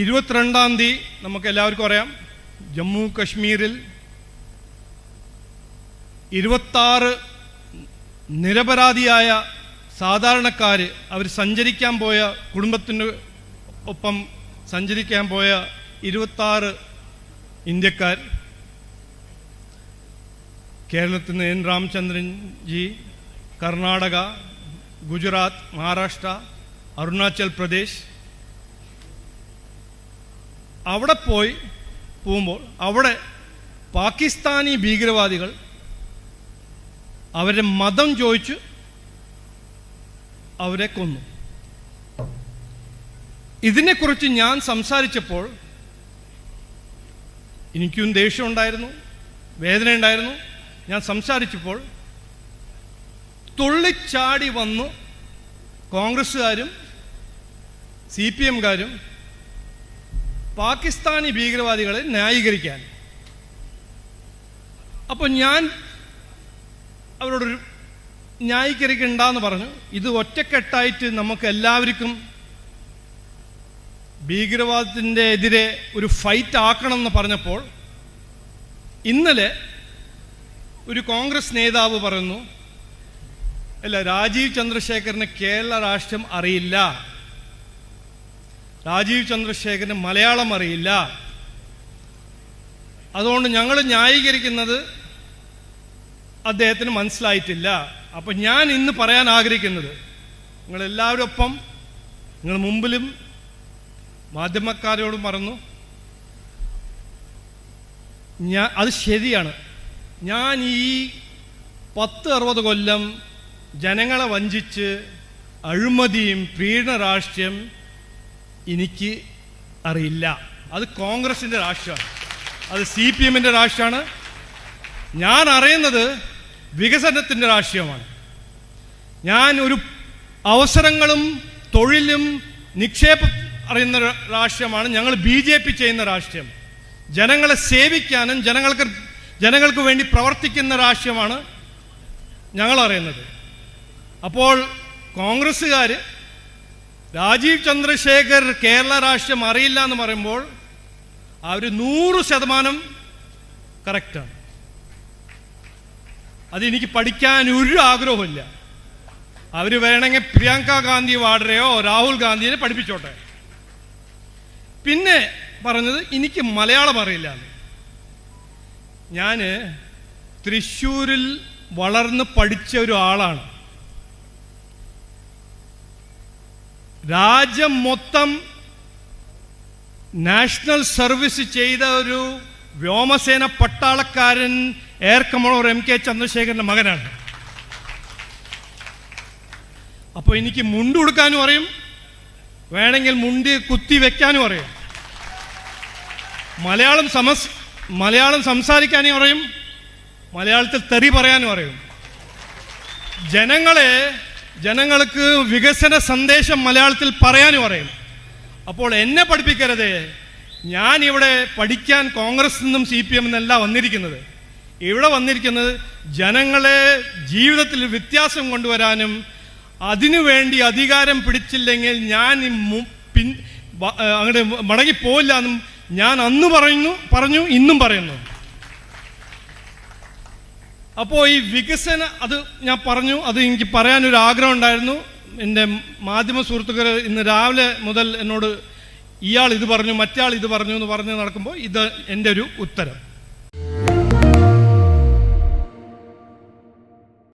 ഇരുപത്തിരണ്ടാം തീയതി നമുക്ക് എല്ലാവർക്കും അറിയാം. ജമ്മു കശ്മീരിൽ ഇരുപത്താറ് നിരപരാധിയായ സാധാരണക്കാർ അവർ സഞ്ചരിക്കാൻ പോയ കുടുംബത്തിന് ഒപ്പം സഞ്ചരിക്കാൻ പോയ ഇരുപത്താറ് ഇന്ത്യക്കാർ. കേരളത്തിൽ നിന്ന് എൻ. രാമചന്ദ്രൻ ജി കർണാടക ഗുജറാത്ത് മഹാരാഷ്ട്ര അരുണാചൽ പ്രദേശ് അവിടെ പോയി പോകുമ്പോൾ അവിടെ പാകിസ്ഥാനി ഭീകരവാദികൾ അവരുടെ മതം ചോദിച്ച് അവരെ കൊന്നു. ഇതിനെക്കുറിച്ച് ഞാൻ സംസാരിച്ചപ്പോൾ എനിക്കും ദേഷ്യമുണ്ടായിരുന്നു വേദന ഉണ്ടായിരുന്നു. ഞാൻ സംസാരിച്ചപ്പോൾ തുള്ളിച്ചാടി വന്നു കോൺഗ്രസ്സുകാരും സി പി എംകാരും പാകിസ്ഥാനി ഭീകരവാദികളെ ന്യായീകരിക്കാൻ. അപ്പോൾ ഞാൻ അവരോടൊരു ന്യായീകരിക്കണ്ടെന്ന് പറഞ്ഞു. ഇത് ഒറ്റക്കെട്ടായിട്ട് നമുക്ക് എല്ലാവർക്കും ഭീകരവാദത്തിന്റെ എതിരെ ഒരു ഫൈറ്റ് ആക്കണം എന്ന് പറഞ്ഞപ്പോൾ ഇന്നലെ ഒരു കോൺഗ്രസ് നേതാവ് പറയുന്നു അല്ല രാജീവ് ചന്ദ്രശേഖരന് കേരള രാഷ്ട്രം അറിയില്ല. രാജീവ് ചന്ദ്രശേഖരന് മലയാളം അറിയില്ല. അതുകൊണ്ട് ഞങ്ങൾ ന്യായീകരിക്കുന്നത് അദ്ദേഹത്തിന് മനസ്സിലായിട്ടില്ല. അപ്പം ഞാൻ ഇന്ന് പറയാൻ ആഗ്രഹിക്കുന്നത് നിങ്ങളെല്ലാവരും ഒപ്പം നിങ്ങൾ മുമ്പിലും മാധ്യമക്കാരോടും പറഞ്ഞു ഞാൻ അത് ശരിയാണ്. ഞാൻ ഈ പത്ത് അറുപത് കൊല്ലം ജനങ്ങളെ വഞ്ചിച്ച് അഴിമതിയും പീഡന രാഷ്ട്രീയം എനിക്ക് അറിയില്ല. അത് കോൺഗ്രസിന്റെ രാഷ്ട്രമാണ്. അത് സി പി എമ്മിന്റെ രാഷ്ട്രമാണ്. ഞാൻ അറിയുന്നത് വികസനത്തിന്റെ രാഷ്ട്രീയമാണ്. ഞാൻ ഒരു അവസരങ്ങളും തൊഴിലും നിക്ഷേപ അറിയുന്ന രാഷ്ട്രീയമാണ് ഞങ്ങൾ ബി ജെ പി ചെയ്യുന്ന രാഷ്ട്രീയം ജനങ്ങളെ സേവിക്കാനും ജനങ്ങൾക്ക് ജനങ്ങൾക്ക് വേണ്ടി പ്രവർത്തിക്കുന്ന രാഷ്ട്രീയമാണ് ഞങ്ങൾ അറിയുന്നത്. അപ്പോൾ കോൺഗ്രസ്സുകാർ രാജീവ് ചന്ദ്രശേഖർ കേരള രാഷ്ട്രീയം അറിയില്ല എന്ന് പറയുമ്പോൾ ആ ഒരു നൂറ് ശതമാനം കറക്റ്റാണ് അതെനിക്ക് പഠിക്കാൻ ഒരു ആഗ്രഹമില്ല അവർ വേണമെങ്കിൽ പ്രിയങ്ക ഗാന്ധി വാഡറയോ രാഹുൽ ഗാന്ധിയെ പഠിപ്പിച്ചോട്ടെ. പിന്നെ പറഞ്ഞത് എനിക്ക് മലയാളം അറിയില്ല ഞാൻ തൃശ്ശൂരിൽ വളർന്ന് പഠിച്ച ഒരു രാജ്യം മൊത്തം നാഷണൽ സർവീസ് ചെയ്ത ഒരു വ്യോമസേന പട്ടാളക്കാരൻ എയർ കമോഡർ എം കെ ചന്ദ്രശേഖരന്റെ മകനാണ്. അപ്പോൾ എനിക്ക് മുണ്ട് കൊടുക്കാനും അറിയും. വേണമെങ്കിൽ മുണ്ട് കുത്തി വെക്കാനും അറിയും. മലയാളം സമസ് മലയാളം സംസാരിക്കാനും അറിയും. മലയാളത്തിൽ തെറി പറയാനും അറിയും. ജനങ്ങളെ ജനങ്ങൾക്ക് വികസന സന്ദേശം മലയാളത്തിൽ പറയാനും അറിയും. അപ്പോൾ എന്നെ പഠിപ്പിക്കരുത്. ഞാൻ ഇവിടെ പഠിക്കാൻ കോൺഗ്രസ് നിന്നും സി പി എം നിന്നല്ല വന്നിരിക്കുന്നത്. ഇവിടെ വന്നിരിക്കുന്നത് ജനങ്ങളെ ജീവിതത്തിൽ വ്യത്യാസം കൊണ്ടുവരാനും അതിനുവേണ്ടി അധികാരം പിടിച്ചില്ലെങ്കിൽ ഞാൻ പിൻ അങ്ങോട്ട് മടങ്ങിപ്പോയില്ല എന്നും ഞാൻ അന്ന് പറയുന്നു പറഞ്ഞു ഇന്നും പറയുന്നു. അപ്പോൾ ഈ വികസന അത് ഞാൻ പറഞ്ഞു അത് എനിക്ക് പറയാനൊരു ആഗ്രഹം ഉണ്ടായിരുന്നു. എന്റെ മാധ്യമ സുഹൃത്തുക്കൾ ഇന്ന് രാവിലെ മുതൽ എന്നോട് ഇയാൾ ഇത് പറഞ്ഞു മറ്റയാൾ ഇത് പറഞ്ഞു എന്ന് പറഞ്ഞ് നടക്കുമ്പോൾ ഇത് എന്റെ ഒരു ഉത്തരം.